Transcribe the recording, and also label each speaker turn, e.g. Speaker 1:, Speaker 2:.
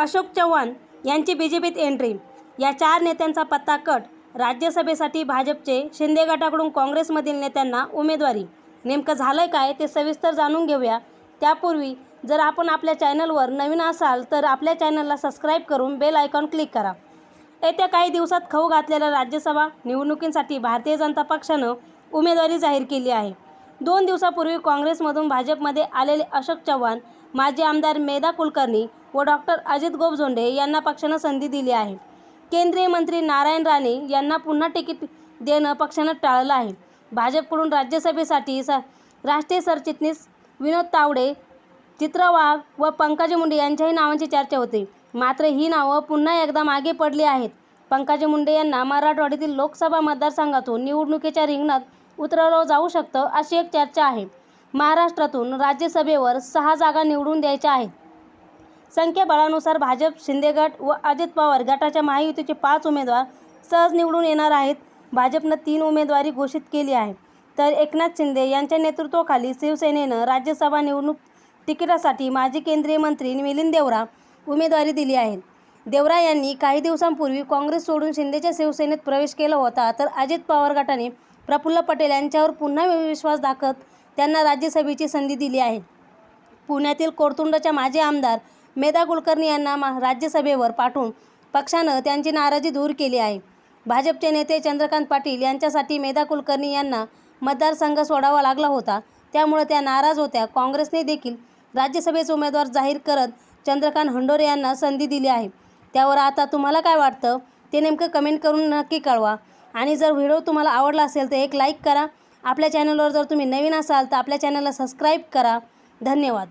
Speaker 1: अशोक चव्हाण यांची B J पीत entry या चार नेत्यांचा पत्ता कट. राज्यसभेसाठी भाजपचे शिंदे गटाकडून काँग्रेसमधील नेत्यांना उमेदवारी. नेमकं झालं काय ते सविस्तर जाणून घेऊया. त्यापूर्वी जर आपण आपल्या चॅनलवर नवीन असाल तर आपल्या चॅनलला सबस्क्राईब करून बेल आयकॉन क्लिक करा. येत्या काही दिवसात खाऊ घातलेल्या राज्यसभा निवडणुकींसाठी भारतीय जनता पक्षानं उमेदवारी जाहीर केली आहे. दोन दिवसापूर्वी काँग्रेसमधून भाजपमध्ये आलेले अशोक चव्हाण माजी आमदार मेधा कुलकर्णी व डॉक्टर अजित गोपझोंडे यांना पक्षानं संधी दिली आहे. केंद्रीय मंत्री नारायण राणे यांना पुन्हा तिकीट देणं पक्षानं टाळलं आहे. भाजपकडून राज्यसभेसाठी स राष्ट्रीय सरचिटणीस विनोद तावडे चित्रवाघ व पंकजा मुंडे यांच्याही नावांची चर्चा होते. मात्र ही नावं पुन्हा एकदा मागे पडली आहेत. पंकजा मुंडे यांना मराठवाड्यातील लोकसभा मतदारसंघातून निवडणुकीच्या रिंगणात उतरवलं जाऊ शकतं अशी एक चर्चा आहे. महाराष्ट्रातून राज्यसभेवर सहा जागा निवडून द्यायच्या आहेत. संख्याबळानुसार भाजप शिंदे गट व अजित पवार गटाच्या महायुतीचे पाच उमेदवार सहज निवडून येणार आहेत. भाजपनं तीन उमेदवारी घोषित केली आहे. तर एकनाथ शिंदे यांच्या नेतृत्वाखाली शिवसेनेनं राज्यसभा निवडणूक तिकिटासाठी माजी केंद्रीय मंत्री मिलिंद देवरा उमेदवारी दिली आहे. देवरा यांनी काही दिवसांपूर्वी काँग्रेस सोडून शिंदेच्या शिवसेनेत प्रवेश केला होता तर अजित पवार गटाने प्रफुल्ल पटेल यांच्यावर पुन्हा विश्वास दाखवत त्यांना राज्यसभेची संधी दिली आहे. पुण्यातील कोरतुंडच्या माजी आमदार मेधा कुलकर्णी यांना मा राज्यसभेवर पाठवून पक्षानं त्यांची नाराजी दूर केली आहे. भाजपचे नेते चंद्रकांत पाटील यांच्यासाठी मेधा कुलकर्णी यांना मतदारसंघ सोडावा लागला होता. त्यामुळे त्या नाराज होत्या. काँग्रेसने देखील राज्यसभेचे उमेदवार जाहीर करत चंद्रकांत हंडोरे यांना संधी दिली आहे. त्यावर आता तुम्हाला काय वाटतं? ते नेमकं कमेंट करून नक्की कळवा. आणि जर व्हिडिओ तुम्हाला आवडला असेल तर एक लाईक करा. आपल्या चॅनलवर जर तुम्ही नवीन असाल तर आपल्या चॅनलला सबस्क्राईब करा. धन्यवाद.